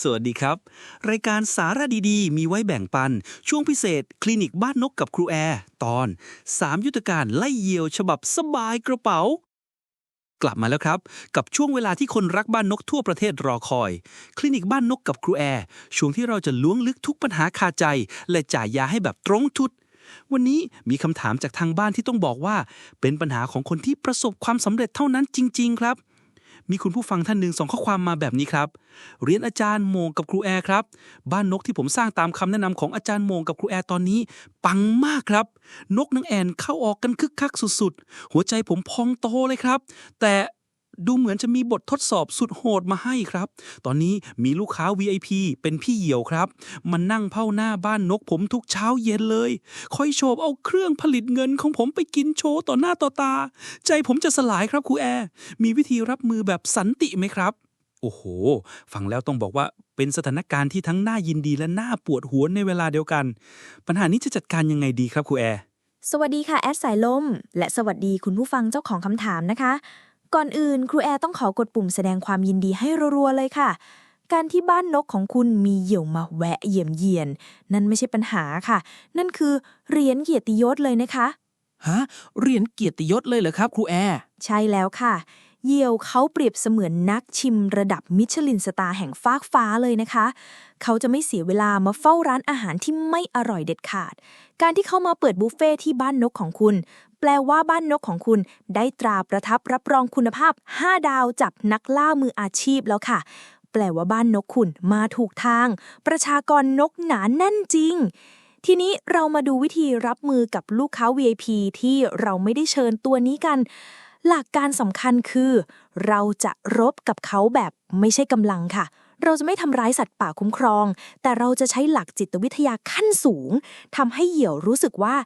สวัสดีครับ รายการสาระดีๆ มีไว้แบ่งปัน ช่วงพิเศษ คลินิกบ้านนกกับครูแอร์ ตอน 3 ยุทธการไล่เหยี่ยวฉบับสบายกระเป๋า กลับมาแล้วครับ กับช่วงเวลาที่คนรักบ้านนกทั่วประเทศรอคอย คลินิกบ้านนกกับครูแอร์ ช่วงที่เราจะล้วงลึกทุกปัญหาคาใจ และจ่ายยาให้แบบตรงทุดวันนี้มีคำถามจากทางบ้านที่ต้องบอกว่า เป็นปัญหาของคนที่ประสบความสำเร็จเท่านั้นจริง ๆ ครับ มีคุณผู้ฟังท่านหนึ่งส่งข้อความมาแบบนี้ครับ เรียนอาจารย์โมงกับครูแอร์ครับ บ้านนกที่ผมสร้างตามคำแนะนำของอาจารย์โมงกับครูแอร์ตอนนี้ ปังมากครับ นกนางแอ่นเข้าออกกันคึกคักสุดๆ หัวใจผมพองโตเลยครับ แต่ ดูเหมือนจะมีบททดสอบสุดโหดมาให้ครับ ตอนนี้มีลูกค้า VIP เป็นพี่เหี่ยวครับ มันนั่งเผ้าหน้าบ้านนกผมทุกเช้าเย็นเลย คอยโฉบเอาเครื่องผลิตเงินของผมไปกินโชว์ต่อหน้าต่อตา ใจผมจะสลายครับครูแอร์มีวิธีรับมือแบบสันติไหมครับโอ้โห ฟังแล้วต้องบอกว่าเป็นสถานการณ์ที่ทั้งน่ายินดีและน่าปวดหัวในเวลาเดียวกัน ปัญหานี้จะจัดการยังไงดีครับครูแอร์ สวัสดีค่ะ แอดสายลม และสวัสดีคุณผู้ฟังเจ้าของคำถามนะคะ ก่อนอื่นครูแอร์ต้องขอกดปุ่มแสดงความยินดีให้รัวๆเลยค่ะ การที่บ้านนกของคุณมีเหยี่ยวมาแวะเยี่ยมเยียน นั่นไม่ใช่ปัญหาค่ะ นั่นคือเหรียญเกียรติยศเลยนะคะ ฮะเรียนเกียรติยศเลยเหรอครับครูแอร์ ใช่แล้วค่ะ เหยี่ยวเขาเปรียบเสมือนนักชิมระดับมิชลินสตาร์แห่งฟากฟ้าเลยนะคะ เขาจะไม่เสียเวลามาเฝ้าร้านอาหารที่ไม่อร่อยเด็ดขาด การที่เขามาเปิดบุฟเฟ่ที่บ้านนกของคุณ แปลว่าบ้านนกของคุณ ได้ตราประทับรับรองคุณภาพ 5 ดาวจากนักล่ามืออาชีพแล้วค่ะ แปลว่าบ้านนกคุณมาถูกทาง ประชากรนกหนาแน่นจริงทีนี้เรามาดูวิธีรับมือกับลูกค้า VIP ที่เราไม่ได้เชิญตัวนี้กัน หลักการสำคัญคือ เราจะรบกับเขาแบบไม่ใช่กำลังค่ะ เราจะไม่ทำร้ายสัตว์ป่าคุ้มครอง แต่เราจะใช้หลักจิตวิทยาขั้นสูงทำให้เหยี่ยวรู้สึกว่า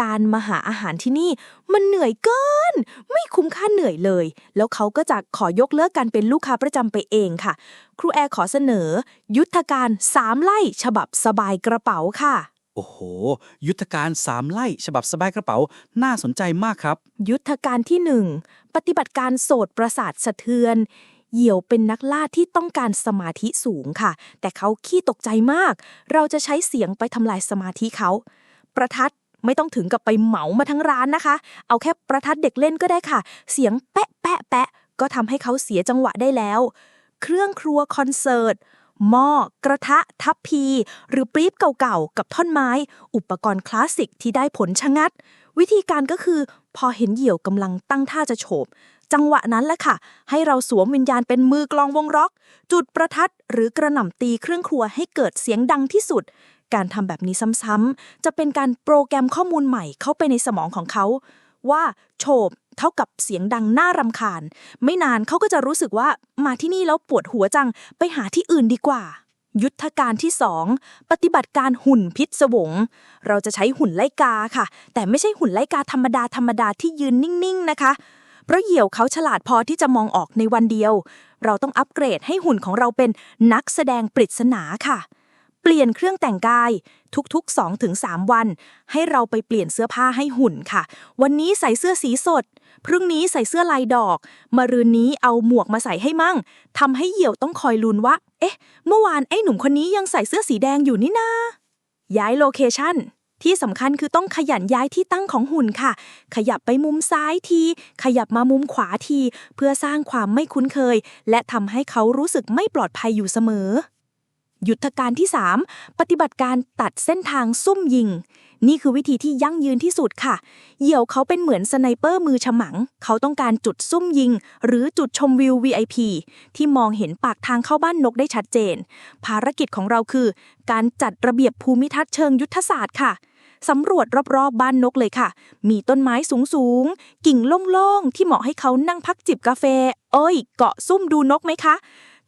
การมาหาอาหารที่นี่ มันเหนื่อยเกิน ไม่คุ้มค่าเหนื่อยเลย แล้วเขาก็จะขอยกเลิกการเป็นลูกค้าประจำไปเองค่ะ ครูแอร์ขอเสนอ ยุทธการสามไล่ฉบับสบายกระเป๋าค่ะโอ้โห ยุทธการสามไล่ฉบับสบายกระเป๋า น่าสนใจมากครับ ยุทธการที่หนึ่งปฏิบัติการโสดประสาทสะเทือน เหยี่ยวเป็นนักล่าที่ต้องการสมาธิสูงค่ะ แต่เขาขี้ตกใจมาก เราจะใช้เสียงไปทำลายสมาธิเขา ประทัดไม่ต้องถึงกับไปเหมามาทั้งร้านนะคะ เอาแค่ประทัดเด็กเล่นก็ได้ค่ะ เสียงแปะแปะแปะก็ทำให้เขาเสียจังหวะได้แล้ว เครื่องครัวคอนเสิร์ตหม้อกระทะ ทัพพี หรือปรี๊บเก่าๆ กับท่อนไม้ อุปกรณ์คลาสสิกที่ได้ผลชะงัด วิธีการก็คือ พอเห็นเหยี่ยวกำลังตั้งท่าจะโฉบ จังหวะนั้นแหละค่ะ ให้เราสวมวิญญาณเป็นมือกลองวงร็อก จุดประทัดหรือกระหน่ำตีเครื่องครัวให้เกิดเสียงดังที่สุด การทำแบบนี้ซ้ำๆจะเป็นการโปรแกรมข้อมูลใหม่เข้าไปในสมองของเขา ว่าโฉบเท่ากับเสียงดังน่ารำคาญ ไม่นานเขาก็จะรู้สึกว่ามาที่นี่แล้วปวดหัวจังไปหาที่อื่นดีกว่า ยุทธการที่ 2 ปฏิบัติการหุ่นพิศวง เราจะใช้หุ่นไล่กาค่ะ แต่ไม่ใช่หุ่นไล่กาธรรมดาธรรมดาที่ยืนนิ่งๆนะคะ เพราะเหยี่ยวเขาฉลาดพอที่จะมองออกในวันเดียว เราต้องอัปเกรดให้หุ่นของเราเป็นนักแสดงปริศนาค่ะ เปลี่ยนเครื่องแต่งกาย ทุกๆ 2-3 วัน ให้เราไปเปลี่ยนเสื้อผ้าให้หุ่นค่ะ วันนี้ใส่เสื้อสีสดพรุ่งนี้ใส่เสื้อลายดอกมะรืนนี้เอาหมวกมาใส่ให้มั่งทำให้เหยี่ยวต้องคอยลุ้นว่า เอ๊ะ เมื่อวานไอ้หนุ่มคนนี้ยังใส่เสื้อสีแดงอยู่นี่นาย้ายโลเคชั่นที่สำคัญคือต้องขยันย้ายที่ตั้งของหุ่นค่ะ ขยับไปมุมซ้ายที ขยับมามุมขวาที เพื่อสร้างความไม่คุ้นเคย และทำให้เขารู้สึกไม่ปลอดภัยอยู่เสมอ ยุทธการที่ 3 ปฏิบัติการตัดเส้นทางซุ่มยิง นี่คือวิธีที่ยั่งยืนที่สุดค่ะ เหยี่ยวเขาเป็นเหมือนสไนเปอร์มือฉมัง เขาต้องการจุดซุ่มยิง หรือจุดชมวิว VIP ที่มองเห็นปากทางเข้าบ้านนกได้ชัดเจน ภารกิจของเราคือ การจัดระเบียบภูมิทัศน์เชิงยุทธศาสตร์ค่ะสำรวจรอบๆบ้านนกเลยค่ะ มีต้นไม้สูงๆ กิ่งโล่งๆ ที่เหมาะให้เขานั่งพักจิบกาแฟ เอ้ย เกาะซุ่มดูนกไหมคะ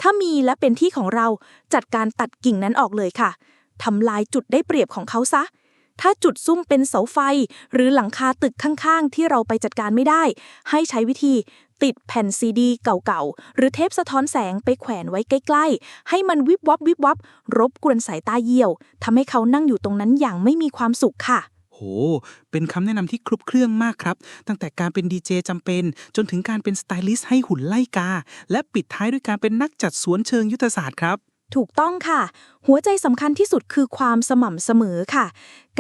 ถ้ามีและเป็นที่ของเราจัดการตัดกิ่งนั้นออกเลยค่ะทำลายจุดได้เปรียบของเขาซะ ถ้าจุดซุ่มเป็นเสาไฟ หรือหลังคาตึกข้างๆ ที่เราไปจัดการไม่ได้ ให้ใช้วิธีติดแผ่นซีดีเก่าๆ หรือเทปสะท้อนแสงไปแขวนไว้ใกล้ๆ ให้มันวิบวับวิบวับรบกวนสายตาเหี่ยวทำให้เขานั่งอยู่ตรงนั้นอย่างไม่มีความสุขค่ะ โห เป็นคำแนะนำที่ครบเครื่องมากครับ ตั้งแต่การเป็นดีเจจำเป็น จนถึงการเป็นสไตลิสต์ให้หุ่นไล่กา และปิดท้ายด้วยการเป็นนักจัดสวนเชิงยุทธศาสตร์ครับ ถูกต้องค่ะ หัวใจสำคัญที่สุดคือความสม่ำเสมอค่ะ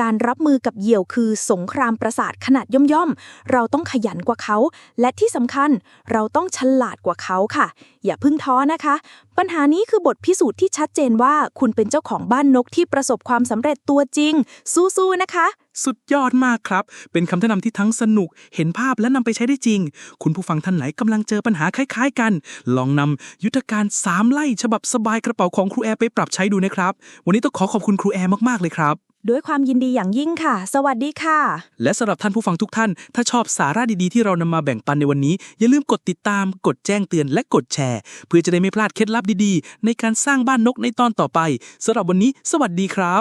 การรับมือกับเหยี่ยวคือสงครามประสาทขนาดย่อมๆ เราต้องขยันกว่าเขา และที่สำคัญเราต้องฉลาดกว่าเขาค่ะ อย่าพึ่งท้อนะคะ ปัญหานี้คือบทพิสูจน์ที่ชัดเจนว่า คุณเป็นเจ้าของบ้านนกที่ประสบความสำเร็จตัวจริง สู้ๆนะคะ สุดยอดมากครับ เป็นคำแนะนำที่ทั้งสนุก เห็นภาพและนำไปใช้ได้จริง คุณผู้ฟังท่านไหนกำลังเจอปัญหาคล้ายๆกัน ลองนำยุทธการ3ไล่ฉบับสบายกระเป๋าของครูแอร์ไปปรับใช้ดูนะครับ วันนี้ต้องขอขอบคุณครูแอร์มากๆเลยครับ ด้วยความยินดีอย่างยิ่งค่ะ สวัสดีค่ะ และสำหรับท่านผู้ฟังทุกท่าน ถ้าชอบสาระดีๆที่เรานำมาแบ่งปันในวันนี้ อย่าลืมกดติดตาม กดแจ้งเตือนและกดแชร์ เพื่อจะได้ไม่พลาดเคล็ดลับดีๆ ในการสร้างบ้านนกในตอนต่อไปสำหรับวันนี้ สวัสดีครับ